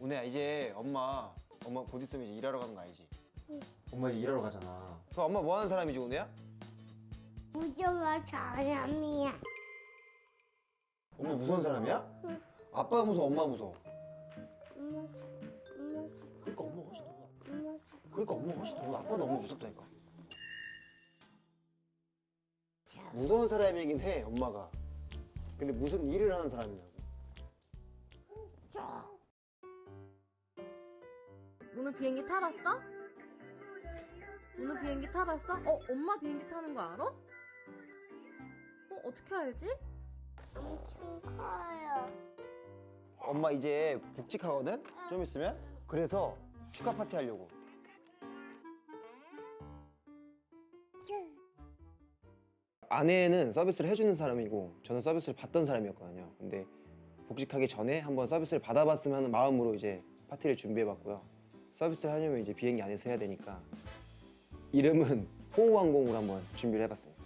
은혜야 이제 엄마 엄마 곧 있으면 이제 일하러 가는 거 알지? 응. 엄마 이제 일하러 가잖아. 그 엄마 뭐 하는 사람이지 은혜야? 무서워 사람이야. 엄마 무서운 사람이야? 아빠가 무서워 엄마 무서워. 엄마, 엄마, 그러니까 엄마 훨씬 더. 엄마. 그러니까 엄마 훨씬 더. 아빠 너무 무섭다니까. 무서운 사람이긴 해 엄마가. 근데 무슨 일을 하는 사람이냐고. 오늘 비행기 타봤어? 오늘 비행기 타봤어? 어, 엄마 비행기 타는 거 알아? 어, 어떻게 알지? 엄청 커요. 엄마 이제 복직하거든? 좀 있으면? 그래서 축하 파티 하려고. 아내는 서비스를 해주는 사람이고 저는 서비스를 받던 사람이었거든요. 근데 복직하기 전에 한번 서비스를 받아봤으면 하는 마음으로 이제 파티를 준비해봤고요. 서비스를 하려면 이제 비행기 안에서 해야 되니까 이름은 호우항공으로 한번 준비를 해봤습니다.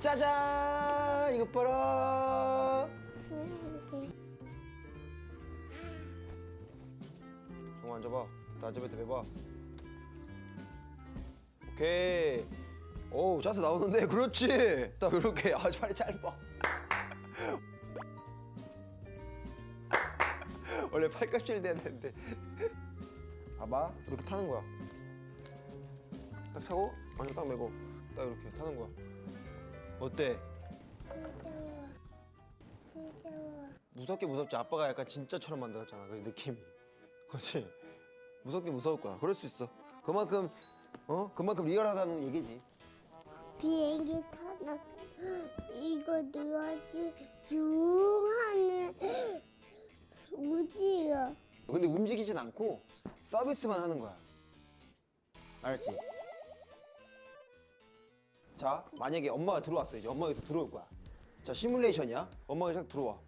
짜잔! 이것 봐라! 앉아봐. 나 앉아봐, 대봐. 오케이. 오, 자세 나오는데, 그렇지. 딱 이렇게. 아, 팔이 짧아. 원래 팔꿈치를 대야 되는데. 봐봐, 이렇게 타는 거야. 딱 차고, 완전 딱 메고, 딱 이렇게 타는 거야. 어때? 무섭게 무섭지 아빠가 약간 진짜처럼 만들었잖아 그 느낌 그렇지 무섭게 무서울 거야. 그럴 수 있어. 그만큼 어? 그만큼 리얼하다는 얘기지. 비행기 타나 이거 누워지 쭉 하는 우지요. 근데 움직이진 않고 서비스만 하는 거야. 알았지? 자 만약에 엄마가 들어왔어. 이제 엄마가 여기서 들어올 거야. 자 시뮬레이션이야. 엄마가 딱 들어와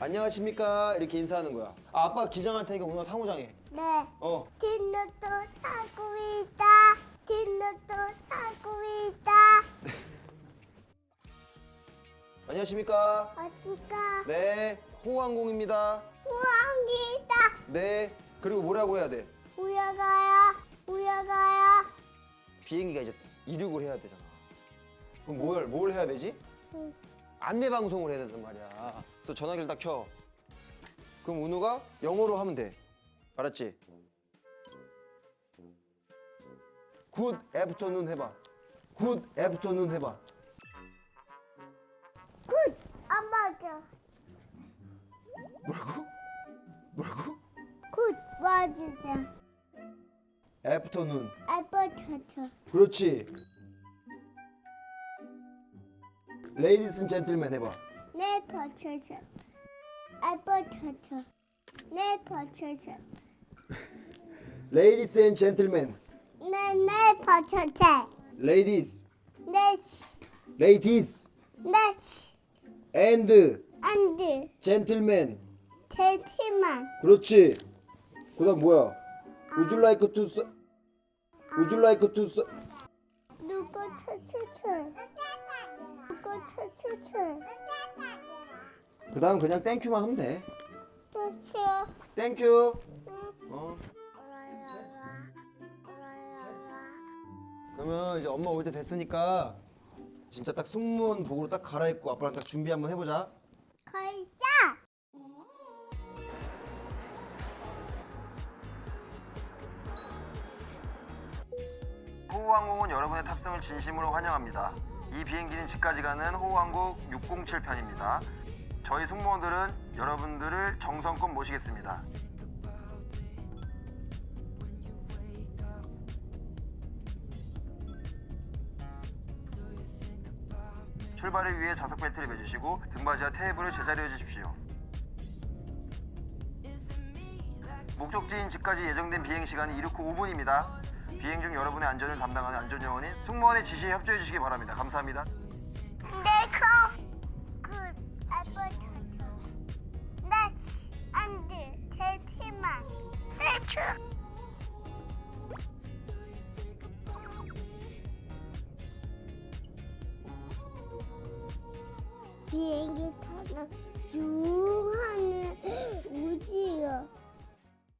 안녕하십니까 이렇게 인사하는 거야 아 아빠 기장할 테니까 오늘 상호장해 네. 어 뒷노도 타고 있다. 뒷노도 타고 있다. 안녕하십니까 어디가? 네 호항공입니다 우왕기다. 네 그리고 뭐라고 해야 돼 우여가요. 우여가요. 비행기가 이제 이륙을 해야 되잖아 그럼 뭘, 뭘 해야 되지? 응. 안내 방송을 해야 된단 말이야 그래서 전화기를 딱켜 그럼 은우가 영어로 하면 돼 알았지? 굿 애프터눈 해봐 굿 애프터눈 해봐 굿. 안 맞아. 뭐라고? 뭐라고? 굿. 맞으자. 애프터눈 아빠처처. 그렇지 레이디스 젠틀맨 해봐 네 버쳐서. 아빠처처. 네 버쳐서. 레이디스 앤 젠틀맨 네네 버쳐서. 레이디스 네. 레이디스 네. 앤드 안돼. 젠틀맨 제티만. 그렇지 그다음 뭐야 Would you like to s- Would you like to s- 누구 처처처. 처처처. 그다음 그냥 땡큐만 하면 돼 버쳐. 땡큐 어 그러면 이제 엄마 올 때 됐으니까 진짜 딱 승무원 복으로 딱 갈아입고 아빠랑 딱 준비 한번 해보자 걸자. 호우항공은 여러분의 탑승을 진심으로 환영합니다. 이 비행기는 집까지 가는 호우항공 607편입니다. 저희 승무원들은 여러분들을 정성껏 모시겠습니다. 출발을 위해 좌석 벨트를 매주시고 등받이와 테이블을 제자리해 주십시오. 목적지인 집까지 예정된 비행 시간은 이륙 후 5분입니다. 비행 중 여러분의 안전을 담당하는 안전요원인 승무원의 지시에 협조해 주시기 바랍니다. 감사합니다. 내가 그 아빠 나 안돼 대티만 대추 비행기 타는 쭉 하는 우지요